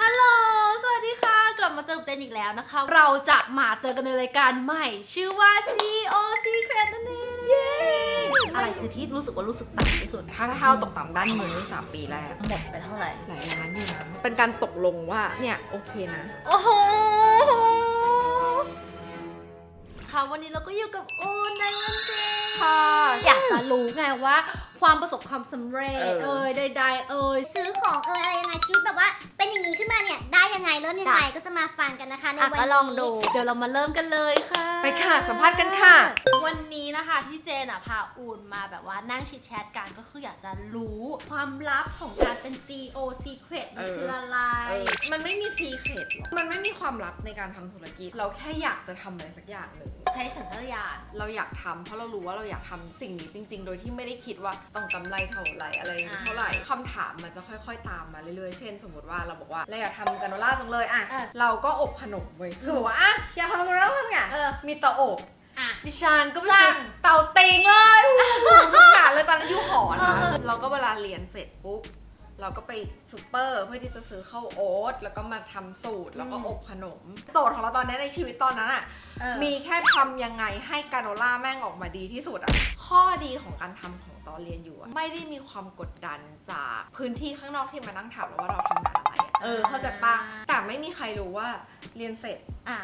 ฮัลโหล สวัสดีค่ะ กลับมาเจอกับเจนอีกแล้วนะคะ เราจะมาเจอกันในรายการใหม่ ชื่อว่า CEO Secret นั่นเองเย้อะไรคือที่รู้สึกว่ารู้สึกต่ำที่สุด ถ้าเท่าตกต่ำด้านเงินในสามปีแรก หมดไปเท่าไหร่ หลายล้านอยู่นะเป็นการตกลงว่า เนี่ยโอเคนะ โอ้โหค่ะวันนี้เราก็อยู่กับโอนในวันเจนค่ะ อยากจะรู้ไงว่า ความประสบความสำเร็จ เออ เอ่ยใดๆเอ่ย ซื้อของเอออะไรยังไงชีวิตแบบว่า เป็นอย่างนี้ขึ้นมาเนี่ยได้ยังไงเริ่มยังไงก็จะมาฟังกันนะคะในอะวันก็นี้ ลองดู เดี๋ยวเรามาเริ่มกันเลยค่ะ ไปค่ะสัมภาษณ์กันค่ะ วันนี้นะคะที่เจนอะพาอูนมาแบบว่านั่งชิดแชทกันก็คืออยากจะรู้ความลับของการเป็น CEO Secret มันเออคืออะไร เออมันไม่มีซีเครตหรอกมันไม่มีความลับในการทำธุรกิจ เราแค่อยากจะทำอะไรสักอย่างหนึ่ง ใช้สัญชาตญาณ เราอยากทำเพราะเรารู้ว่าเราอยากทำสิ่งนี้จริง ๆ โดยที่ไม่ได้คิดว่าต้องกำไรเท่าไหร่อะไรอย่างนี้อ่าเท่าไหร่คำถามมันจะค่อยๆ ตามมาเรื่อยๆ เช่น สมมติว่าเราบอกว่าเราอยากทำกราโนล่าจังเลยอะเออเราก็อบขนมเว้ยคือบอกว่าอะอยากทำกราโนล่าทำไงเออ มีเตาอบ อะ ดิฉันก็ไปสร้าซื้งอเตาติงเลยโอ้โหทุกอย่างเลยตอนนั้นอยู่หอนะเออ เราก็เวลาเรียนเสร็จปุ๊บ เราก็ไปซูเปอร์เพื่อที่จะซื้อข้าวโอ๊ตแล้วก็มาทำสูตรแล้วก็อบขนมโจทย์ของเราตอนนี้ในชีวิตตอนนั้นอะเออ มีแค่ทำยังไงให้กราโนล่าแม่งออกมาดีที่สุดอะข้อดีของการทำของ ตอนเรียนอยู่อะไม่ได้มีความกดดันจากพื้นที่ข้างนอกที่มานั่งถามเราว่าเราทำงานอะไรอะเออเข้าใจปะแต่ไม่มีใครรู้ว่าเรียนเสร็จ อะ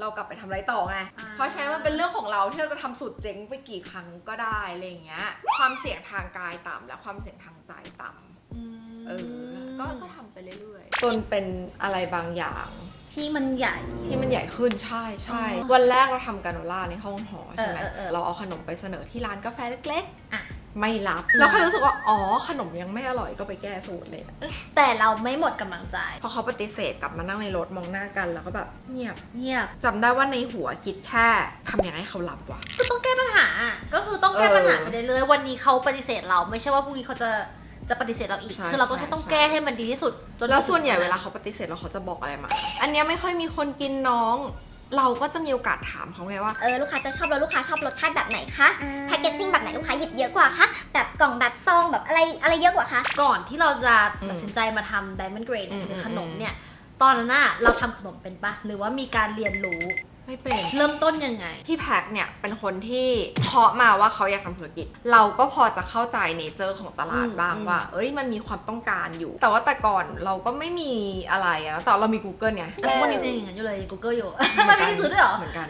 เรากลับไปทำอะไรต่อไง อ่า เพราะฉะนั้นมันเป็นเรื่องของเราที่เราจะทำสุดเจ๊งไปกี่ครั้งก็ได้อะไรอย่างเงี้ย ความเสี่ยงทางกายต่ำและความเสี่ยงทางใจต่ำเออ ก็ก็ทำไปเรื่อยๆ จนเป็นอะไรบางอย่าง ที่มันใหญ่ ที่มันใหญ่ขึ้นใช่ใช่อ๋อวันแรกเราทำกราโนล่าในห้องหอใช่ไหมเออเออเออ เราเอาขนมไปเสนอที่ร้านกาแฟเล็ก อะๆ ไม่รับ แล้วแค่รู้สึกว่า อ๋อ ขนมยังไม่อร่อยก็ไปแก้สูตรเลยนะแต่เราไม่หมดกำลังใจพอเขาปฏิเสธกลับมานั่งในรถมองหน้ากันแล้วก็แบบเงียบเงียบจำได้ว่าในหัวคิดแค่ทำยังไงให้เขารับวะก็ต้องแก้ปัญหาก็คือต้องแก้เออปัญหาไปเรื่อยๆวันนี้เขาปฏิเสธเราไม่ใช่ว่าพรุ่งนี้เขาจะจะปฏิเสธเราอีก ใช่คือเราก็แค่ใช่ต้องใช่ แก้ให้มันดีที่สุดจนแล้วส่วนใหญ่ถึงเวลาเขาปฏิเสธแล้วเขาจะบอกอะไรมา อันเนี้ยไม่ค่อยมีคนกินน้อง เราก็จะมีโอกาสถามเขาไงว่า เออลูกค้าจะชอบแล้วลูกค้าชอบรสชาติแบบไหนคะแพคเกจจิ้งแบบไหนลูกค้าหยิบเยอะกว่าคะแบบกล่องแบบซองแบบอะไรอะไรเยอะกว่าคะก่อนที่เราจะอืมตัดสินใจมาทำ Diamond Grade เนี่ยอืมหรือขนมอืมเนี่ย ตอนนั้นน่ะเราทำขนมเป็นปะหรือว่ามีการเรียนรู้ ไม่เป็น เริ่มต้นยังไง พี่แพ็คเนี่ยเป็นคนที่เพาะมาว่าเขาอยากทำธุรกิจ เราก็พอจะเข้าใจเนเจอร์ของตลาดอืมบ้างอืม ว่า เอ้ยมันมีความต้องการอยู่ แต่ว่าแต่ก่อนเราก็ไม่มีอะไรอะแต่เรามี Google ไงแต่ทุกวันนี้จริงอย่างนั้นอยู่เลย Google อยู่ทำไมไม่ได้ซื้อด้วยเหรอ เหมือนกัน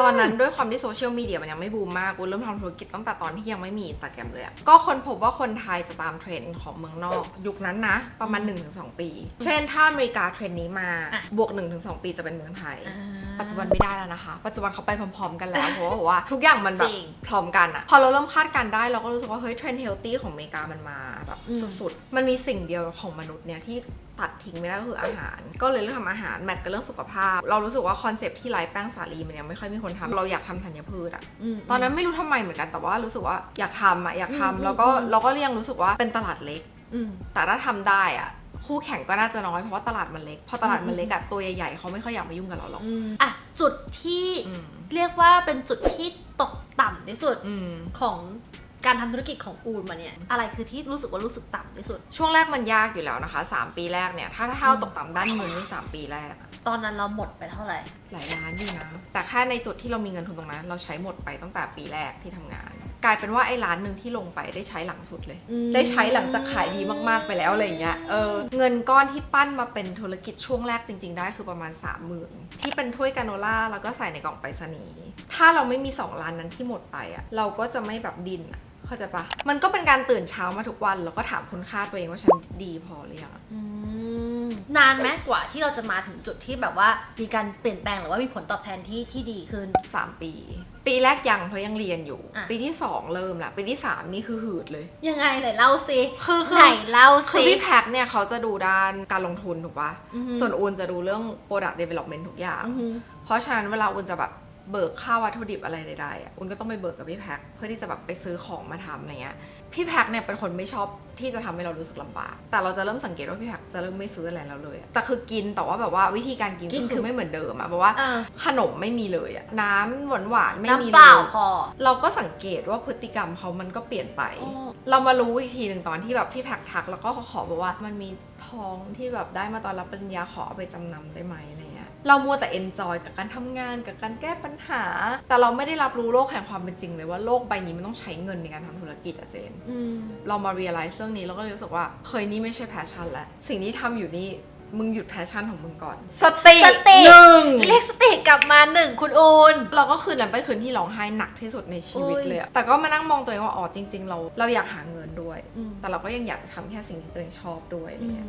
ตอนนั้นด้วยความที่โซเชียลมีเดียมันยังไม่บูมมากกูเริ่มทำธุรกิจตั้งแต่ตอนที่ยังไม่มีอินสตาแกรมเลยอะก็คนพบว่าคนไทยจะตามเทรนด์ของเมืองนอก ยุคนั้นนะ ประมาณ 1-2 ปี เช่นถ้าอเมริกาเทรนด์นี้มาอะ บวก 1-2 ปีจะเป็นเมืองไทยอ่าปัจจุบันไม่ได้แล้วนะคะ ปัจจุบันเขาไปพร้อมๆกันแล้ว เพราะว่าบอกว่าทุกอย่างมันแบบจริงพร้อมกันอะพอเราเริ่มคาดการณ์ได้เราก็รู้สึกว่าเฮ้ยเทรนด์เฮลตี้ของอเมริกามันมาแบบอืม สุดๆ มันมีสิ่งเดียวของมนุษย์เนี่ยที่ ตัดทิ้งไม่ได้ก็คืออาหาร ก็เลยเลือกทำอาหารแมทกับเรื่องสุขภาพ เรารู้สึกว่าคอนเซปต์ที่ไร้แป้งสาลีมันยังไม่ค่อยมีคนทำเราอยากทำธัญพืชอะมตอนนั้นไม่รู้ทำไมเหมือนกันแต่ว่ารู้สึกว่าอยากทำอะอยากอืมทำแล้วก็อืมเราก็ยังรู้สึกว่าเป็นตลาดเล็ก อืม แต่ถ้าทำได้อะคู่แข่งก็น่าจะน้อยเพราะว่าตลาดมันเล็กพอตลาดมันอืมเล็กอะตัวใหญ่ๆเขาไม่ค่อยอยากมายุ่งกับเราหรอกอืมอะจุดที่อืมเรียกว่าเป็นจุดที่ตกต่ำที่สุดอืม ของ การทำธุรกิจของอูนมาเนี่ย อะไรคือที่รู้สึกว่ารู้สึกต่ำที่สุด ช่วงแรกมันยากอยู่แล้วนะคะ 3 ปีแรกเนี่ย ถ้าถ้าเท่าตกต่ำด้านเงินใน3ปีแรกอะตอนนั้นเราหมดไปเท่าไหร่ หลายล้านอยู่นะ แต่แค่ในจุดที่เรามีเงินทุนตรงนั้น เราใช้หมดไปตั้งแต่ปีแรกที่ทำงาน กลายเป็นว่าไอ้ล้านหนึ่งที่ลงไปได้ใช้หลังสุดเลยอืมได้ใช้หลังจากขายดีมากๆไปแล้วอะไรอย่างเงี้ย เออ เงินก้อนที่ปั้นมาเป็นธุรกิจช่วงแรกจริง ๆ ได้คือประมาณ 3 0,000ที่เป็นถ้วยกาโนล่าแล้วก็ใส่ในกล่องไปรษณีย์ ถ้าเราไม่มี 2 ล้านนั้นที่หมดไปอะเราก็จะไม่แบบดินอะ เข้าใจปะมันก็เป็นการตื่นเช้ามาทุกวัน แล้วก็ถามคุณค่าตัวเองว่าฉันดีพอหรือยังอะอืมนานไหมกว่าที่เราจะมาถึงจุดที่แบบว่ามีการเปลี่ยนแปลงหรือว่ามีผลตอบแทนที่ที่ดีขึ้น สามปี ปีแรกยังเพราะยังเรียนอยู่ อะ ปีที่สองเริ่มละปีที่สามนี่คือหืดเลย ยังไงไหนเล่าสิคือคืไหนเล่าคือสิพี่แพ็คเนี่ยเขาจะดูด้านการลงทุนถูกปะ อือฮึส่วนอูนจะดูเรื่อง product development ทุกอย่าง อือฮึเพราะฉะนั้นเวลาอูนจะแบบ เบิกค่าวัตถุดิบอะไรใดๆอะอุ้นก็ต้องไปเบิกกับพี่แพ็คเพื่อที่จะแบบไปซื้อของมาทำอะไรเงี้ย พี่แพ็คเนี่ยเป็นคนไม่ชอบที่จะทำให้เรารู้สึกลำบาก แต่เราจะเริ่มสังเกตว่าพี่แพ็คจะเริ่มไม่ซื้ออะไรแล้วเลยอะแต่คือกินแต่ว่าแบบว่าวิธีการกินกินก็คืคือ อไม่เหมือนเดิมอะแบบว่าเออขนมไม่มีเลยอะน้ำหวานหวานๆไม่มีน้ำเลเปล่ายพอ เราก็สังเกตว่าพฤติกรรมเขามันก็เปลี่ยนไป อ๋อ เรามารู้อีกทีหนึ่งตอนที่แบบพี่แพ็คทักแล้วก็เขาขอบอกว่ามันมีทองที่แบบได้มาตอนรับปริญญาขอเอาไปจำนำได้ไหมอะไร เงี้ยเรามัวแต่เอนจอยกับการทำงานกับการแก้ปัญหา แต่เราไม่ได้รับรู้โลกแห่งความเป็นจริงเลยว่าโลกใบนี้มันต้องใช้เงินในการทำธุรกิจอะเจนอืมเรามา realize เรื่องนี้เราก็เลยรู้สึกว่าเฮ้ยนี่ไม่ใช่ passion แล้วสิ่งที่ทำอยู่นี่มึงหยุด passion ของมึงก่อน สติสติหนึ่งเรียกสติกลับมาหนึ่งคุณอูนเราก็คืนนั้นเป็นคืนที่ร้องไห้หนักที่สุดในชีวิตโอ้ยเลยอะแต่ก็มานั่งมองตัวเองว่าอ๋อจริง ๆ เราเราอยากหาเงินด้วย แต่เราก็ยังอยากจะทำแค่สิ่งที่ตัวเองชอบด้วยอะไรเงี้ย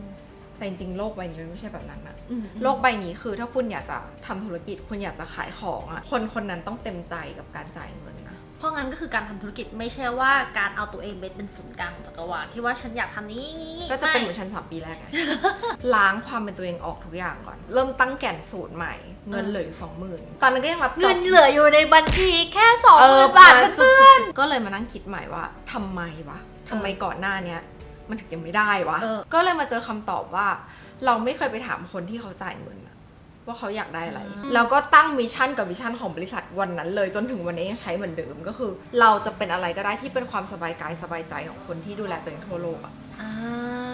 แต่จริงๆ โลกใบนี้มันไม่ใช่แบบนั้นอะอืมโลกใบนี้คือถ้าคุณอยากจะทำธุรกิจ คุณอยากจะขายของอะคนคนนั้นต้องเต็มใจกับการจ่ายเงินนะเพราะงั้นก็คือการทำธุรกิจไม่ใช่ว่าการเอาตัวเองเป็นศูนย์กลางของจักรวาลที่ว่าฉันอยากทำนี้นี้ก็จะเป็นเหไม่มือนชั้นสามปีแรกไงล้างความเป็นตัวเองออกทุกอย่างก่อน เริ่มตั้งแก่นสูตรใหม่ เงินเหลืออยู่สองหมื่นตอนนั้นก็ยังรับเงินเหลืออยู่ในบัญชีแค่สองเอหอมื่นบาทเพื่อนก็เลยมานั่งคิดใหม่ว่าทำไมวะทำไมก่อนหน้าเนี้ย มันถึงยังไม่ได้วะ เออ ก็เลยมาเจอคำตอบว่า เราไม่เคยไปถามคนที่เขาจ่ายเงินอะว่าเขาอยากได้อะไรแล้วก็ตั้งมิชชั่นกับวิชั่นของบริษัทวันนั้นเลยจนถึงวันนี้ยังใช้เหมือนเดิมก็คือ เราจะเป็นอะไรก็ได้ที่เป็นความสบายกายสบายใจของคนที่ดูแลตัวเองทั่วโลกอะ อ่า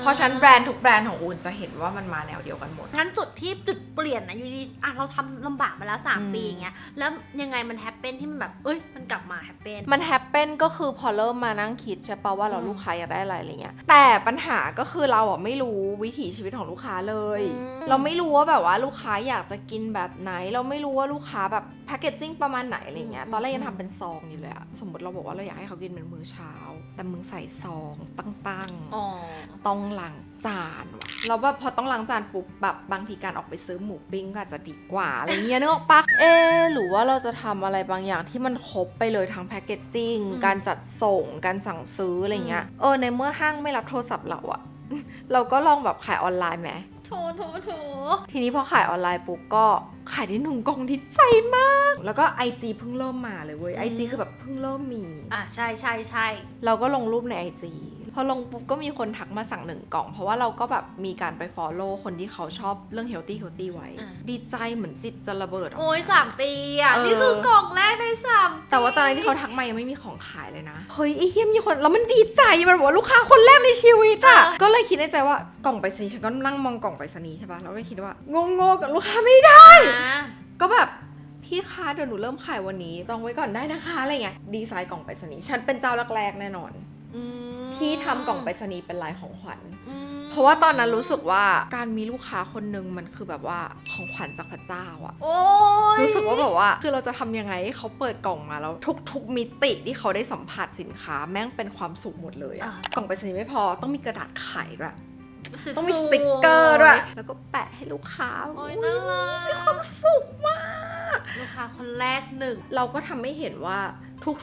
เพราะฉะนันแบรนด์ทุกแบรนด์ของอูนจะเห็นว่ามันมาแนวเดียวกันหมด งั้นจุดที่จุดเปลี่ยนนะอยู่ดีอะเราทำลำบากมาแล้ว อืม 3 ปีอย่างเงี้ยแล้วยังไงมันแฮปเปนที่มันแบบเอ้ยมันกลับมาแฮปเปน มันแฮปเปนก็คือพอเริ่มมานั่งคิดใช่ปะว่าเราอืม ลูกค้าอยากได้อะไรอะไรเงี้ยแต่ปัญหาก็คือเราอะไม่รู้วิถีชีวิตของลูกค้าเลยอืมเราไม่รู้ว่าแบบว่าลูกค้าอยากจะกินแบบไหน เราไม่รู้ว่าลูกค้าแบบแพคเกจจิ้งประมาณไหนอะไรเงี้ยตอนแรกยังทำเป็นซองอยู่เลยอะสมมติเราบอกว่าเราอยากให้เขากินเป็นมื้อเช้า แต่มึงใส่ซองตั้งๆอ๋อต้องล้างจานว่ะเราแบบพอต้องล้างจานปุ๊บแบบบางทีการออกไปซื้อหมูปิ้งก็อาจจะดีกว่าอะไรเงี้ยนึกออกปะเอะหรือว่าเราจะทำอะไรบางอย่างที่มันครบไปเลยทั้งแพคเกจจิ้งอืมการจัดส่งการสั่งซื้ออะไรเงี้ยเออในเมื่อห้างไม่รับโทรศัพท์เราอะเราก็ลองแบบขายออนไลน์ไหมโถโถโถทีนี้พอขายออนไลน์ปุ๊บก็ขายได้หนึ่งกล่องที่ใจมาก แล้วก็ IG เพิ่งเริ่มมาเลยเว้ย IG คือแบบเพิ่งเริ่มมี อะใช่ใช่ใช่เราก็ลงรูปใน IG พอลงปุ๊บก็มีคนทักมาสั่งหนึ่งกล่อง เพราะว่าเราก็แบบมีการไป follow คนที่เขาชอบเรื่อง healthy healthy ไว้ดีใจเหมือนจิตจะระเบิดออกโอ้ยมาสามปีอะ เออ นี่คือกล่องแรกในสามปีแต่ว่าตอนนั้นที่เขาทักมายังไม่มีของขายเลยนะ เฮ้ยไอ้เฮียมีคน แล้วมันดีใจ มันบอกว่าลูกค้าคนแรกในชีวิตอะก็เลยคิดในใจว่ากล่องไปรษณีย์ฉันก็นั่งมองกล่องไปรษณีย์ใช่ปะแล้วก็คิดว่างงๆกับลูกค้าไม่ได้อะก็แบบพี่คะเดี๋ยวหนูเริ่มขายวันนี้จองไว้ก่อนได้นะคะอะไรเงี้ยดีไซน์กล่องไปรษณีย์ฉันเป็นเจ้าแรกๆแน่นอน อืม ที่ทำกล่องไปรษณีย์เป็นลายของขวัญ อืมเพราะว่าตอนนั้นรู้สึกว่าการมีลูกค้าคนหนึ่งมันคือแบบว่าของขวัญจากพระเจ้าอะ โอ้ยรู้สึกว่าแบบว่าคือเราจะทำยังไงให้เขาเปิดกล่องมาแล้วทุกๆ มิติที่เขาได้สัมผัสสินค้าแม่งเป็นความสุขหมดเลยอะกล่องไปรษณีย์ไม่พอต้องมีกระดาษไขด้วยสุดๆต้องมีสติกเกอร์ด้วยแล้วก็แปะให้ลูกค้าโอ้ยน่ารัมีความกสุขมาก ลูกค้าคนแรกหนึ่งเราก็ทำให้เห็นว่า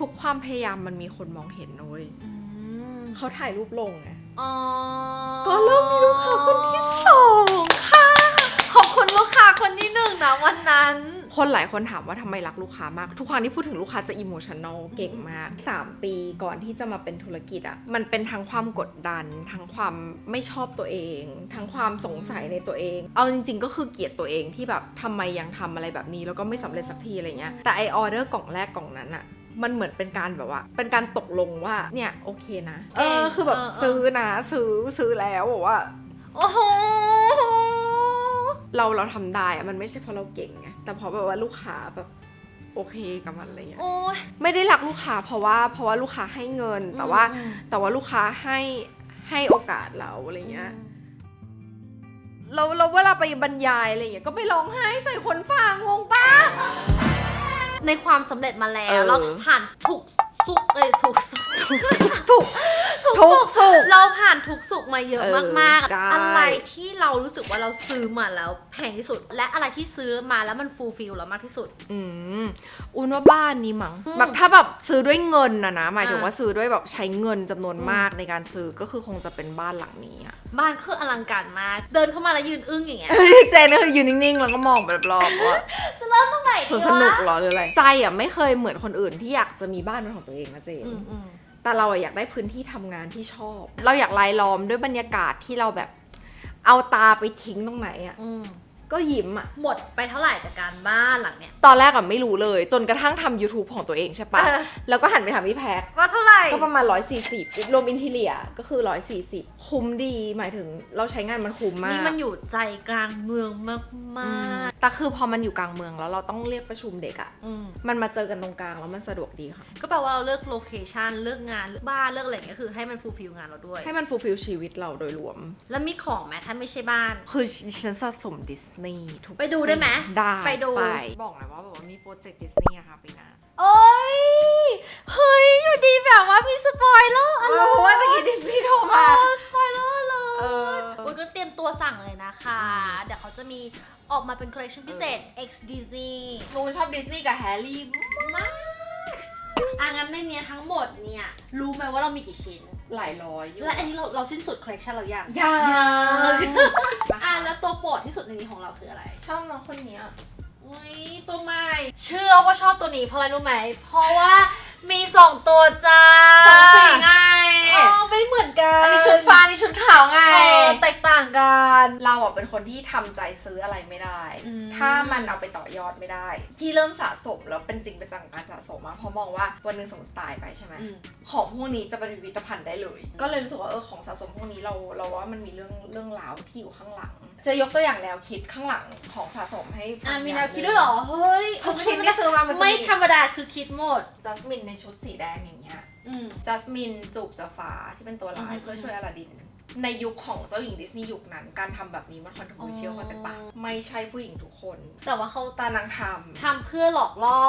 ทุกๆ ความพยายามมันมีคนมองเห็นนะเว้ยอืม เขาถ่ายรูปลงไงอ๋อก็เริ่มมีลูกค้าคนที่สองค่ะ ขอบคุณลูกค้าคนที่หนึ่งนะวันนั้น คนหลายคนถามว่าทำไมรักลูกค้ามาก ทุกครั้งที่พูดถึงลูกค้าจะอิโมชัน a ลเก่งมาก 3 ปีก่อนที่จะมาเป็นธุรกิจอะ่ะมันเป็นทั้งความกดดัน ทั้งความไม่ชอบตัวเอง ทั้งความสงสัยในตัวเอง เอาจริงๆ ก็คือเกลียดตัวเองที่แบบทำไมยังทำอะไรแบบนี้แล้วก็ไม่สำเร็จสักทีอะไรเงี้ยแต่ไอออเดอร์กล่องแรกกล่องนั้นอะ มันเหมือนเป็นการแบบว่า เป็นการตกลงว่าเนี่ยโอเคนะ เออคือแบบเออเออซื้อนะซื้อซื้อแล้วบอกว่าโอ้โหเราเราทำได้อะมันไม่ใช่เพราะเราเก่งไงแต่เพราะแบบว่าลูกค้าแบบโอเคกับมันอะไรเงี้ยโอ้ยไม่ได้รักลูกค้าเพราะว่าเพราะว่าลูกค้าให้เงินแต่ว่าอืมแต่ว่าลูกค้าให้ให้โอกาสเราอะไรเงี้ยเราเราเวลาไปบรรยายอะไรเงี้ยก็ไปร้องไห้ใส่คนฟังงงปะ ในความสำเร็จมาแล้เอวอเราผ่านทุกสุขเอ้ยทุกสุขถูกทุก ทุกสุขเราผ่านทุกสุขมาเยอะเออมากได้ๆอะไรที่เรารู้สึกว่าเราซื้อมาแล้วแพงที่สุด และอะไรที่ซื้อมาแล้วมันฟูลฟิลเรามากที่สุด อืมอุนว่าบ้านนี้มั้งอืมแบบถ้าแบบซื้อด้วยเงินนะนะหมายถึงอ่าว่าซื้อด้วยแบบใช้เงินจำนวนอืมมากในการซื้อก็คือคงจะเป็นบ้านหลังนี้อะบ้านคืออลังการมาก เดินเข้ามาแล้วยืนอึ้งอย่างเงี้ยเจนก็คือยืนนิ่งๆแล้วก็มองแบบรอบๆว่าสเริ่มตรงไหนสวนสนุกเหรอหรืออะไรใจอะไม่เคยเหมือนคนอื่นที่อยากจะมีบ้านเป็นของตัวเองนะเจนอืมอืม แต่เราอยากได้พื้นที่ทำงานที่ชอบ เราอยากรายล้อมด้วยบรรยากาศที่เราแบบ เอาตาไปทิ้งตรงไหนอะ่ะ ก็ยิ้มอะหมดไปเท่าไหร่จากการบ้านหลังเนี้ย ตอนแรกอะไม่รู้เลย จนกระทั่งทำ YouTube ของตัวเองใช่ปะ เออ แล้วก็หันไปถามพี่แพ็คว่าเท่าไหร่ ก็ประมาณ 140 รวมอินทีเลียก็คือ 140 คุ้มดีหมายถึงเราใช้งานมันคุ้มมากนี่มันอยู่ใจกลางเมืองมากอืมามก แต่คือพอมันอยู่กลางเมืองแล้วเราต้องเรียกประชุมเด็กอะอืมมันมาเจอกันตรงกลางแล้วมันสะดวกดีค่ะ ก็แปลว่าเราเลือกโลเคชันเลือกงานเลือกบ้านเลือกอะไรอย่างเงี้ยคือให้มันฟูลฟิลงานเราด้วย ให้มันฟูลฟิลชีวิตเราโดยรวม แล้วมีของไหมถ้าไม่ใช่บ้าน คือดิฉันสะสมดิสนีย์ทุกไปดูได้ไหม สิ่งได้ไปดูบอกเลยว่าแบบว่ามีโปรเจกต์ดิสนีย์อะค่ะปีหน้าโอ้ย เฮ้ย อยู่ดีแบบว่ามีสปอยเลอร์อะไรเพราะว่าตะกี้ดิสนีย์โทรเอมาอสปอยเลอร์เลเอยอโอ้ยก็เตรียมตัวสั่งเลยนะคะอืมเดี๋ยวเขาจะมีออกมาเป็นคอลเลคชันพิเศษ X Disney หนูชอบดิสนีย์กับแฮร์รี่มากอะงั้นในเนี้ยทั้งหมดเนี่ย รู้ไหมว่าเรามีกี่ชิ้น หลายร้อยอยู่และอันนี้เราเราสิ้นสุดคอลเลคชันเรายังยัง อะแล้วตัวโปรดที่สุดในนี้ของเราคืออะไร ชอบน้องคนเนี้ยอุ้ยตัวใหม่ เชื่อว่าชอบตัวนี้เพราะอะไรรู้ไหม เพราะว่ามีสองตัวจ้า สองสีไงอ๋อไม่ เหมือนกันอันนี้ชุดฟ้าอันนี่ชุดขาวไง เออแตกต่างกัน เราอะเป็นคนที่ทำใจซื้ออะไรไม่ได้ อืม ถ้ามันเอาไปต่อยอดไม่ได้ ที่เริ่มสะสมแล้วเป็นจริงเป็นจังการสะสมมาเพราะมองว่าวันหนึ่งสมมติตายไปใช่ไหมอืม ของพวกนี้จะเป็นพิพิธภัณฑ์ได้เลย ก็เลยรู้สึกว่าเออของสะสมพวกนี้เราเราว่ามันมีเรื่องเรื่องราวที่อยู่ข้างหลัง จะยกตัวอย่างแนวคิดข้างหลังของสะสมให้ฟังอะมีย่างแนวคิดด้วยเหรอ เฮ้ยทุกชิ้นที่ซื้อมามันจะไม่มีธรรมดาคือคิดหมด จัสมินในชุดสีแดงอย่างเงี้ยอืม จัสมินจูบจาฟ้าที่เป็นตัวร้ายอืมเพื่อช่วยอลาดิน ในยุคของเจ้าหญิงดิสนีย์ยุคนั้น การทำแบบนี้มันคอนโทรเชียลอ๋อเข้าใจปะไม่ใช่ผู้หญิงทุกคน แต่ว่าเขาตานางททำเพื่อหลอกล่อ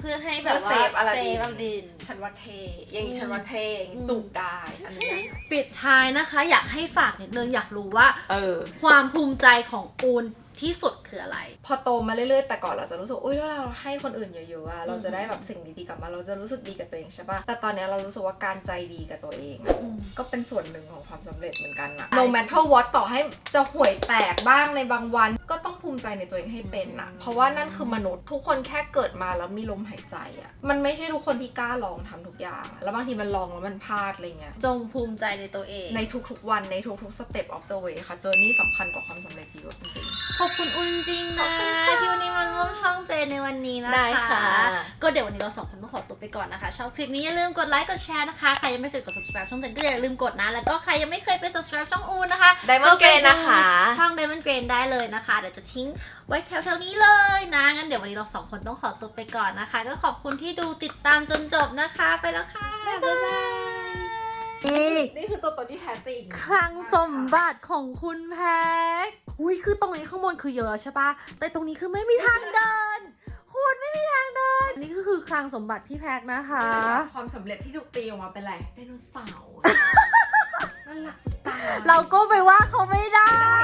เพื่อให้แบบว่าเพื่อ save อลาดิน save อลาดินำฉันว่าเทอย่างนี้ฉันว่าเทอย่างนี้อืมจูบได้อันนี้ได้ปิดท้ายนะคะ อยากให้ฝากนิดนึงอยากรู้ว่าเออความภูมิใจของอูน ที่สุดคืออะไร พอโตมาเรื่อยๆ แต่ก่อนเราจะรู้สึกอุ้ยถ้าเราให้คนอื่นเยอะๆอะเราจะได้แบบสิ่งดีๆกลับมา เราจะรู้สึกดีกับตัวเองใช่ปะแต่ตอนเนี้ยเรารู้สึกว่าการใจดีกับตัวเองอะก็เป็นส่วนหนึ่งของความสำเร็จเหมือนกันนะ no matter what ต่อให้จะห่วยแตกบ้างในบางวัน ก็ต้องภูมิใจในตัวเองให้เป็นนะอืมเพราะว่านั่นคือมนุษย์ทุกคนแค่เกิดมาแล้วมีลมหายใจอะมันไม่ใช่ทุกคนที่กล้าลองทำทุกอย่างอะแล้วบางทีมันลองแล้วมันพลาดอะไรเงี้ยจงภูมิใจในตัวเอง ในทุกๆวันในทุกๆ step of the way ค่ะเจอนี่สำคัญกว่าความสำเร็จเยอะจริงขอบคุณอุนจริงขอบนะคุณค่ะที่วันนี้มาร่วมช่องเจนในวันนี้นะได้คะค่ะก็เดี๋ยววันนี้เราสองคนต้องขอตัวไปก่อนนะคะชอบคลิปนี้อย่าลืมกดไลค์กดแชร์นะคะใครยังไม่เคยกด subscribe ช่องเจนก็อย่าลืมกดนะ แล้วก็ใครยังไม่เคยไป subscribe ช่องอูนนะคะ Diamond ก็ไป Grain นะคะ ช่อง Diamond Grain ได้เลยนะคะเดี๋ยวจะทิ้งไว้แถวๆนี้เลยนะ งั้นเดี๋ยววันนี้เราสองคนต้องขอตัวไปก่อนนะคะ ก็ขอบคุณที่ดูติดตามจนจบนะคะ ไปแล้วค่ะ บ๊ายบายอีก นี่คือตัวตนที่แท้จริงคลังสมบัติของคุณแพ็คอุ้ยคือตรงนี้ข้างบนคือเยอะใช่ปะแต่ตรงนี้คือไม่มีทางเดิน คุณไม่มีทางเดิน นี่ก็คือคลังสมบัติพี่แพ็คนะคะ ความสำเร็จที่ถูกตีออกมาเป็นอะไรไดโนเสาร์ น่ารักสุดตาเราก็ไปว่าเขาไม่ได้ได้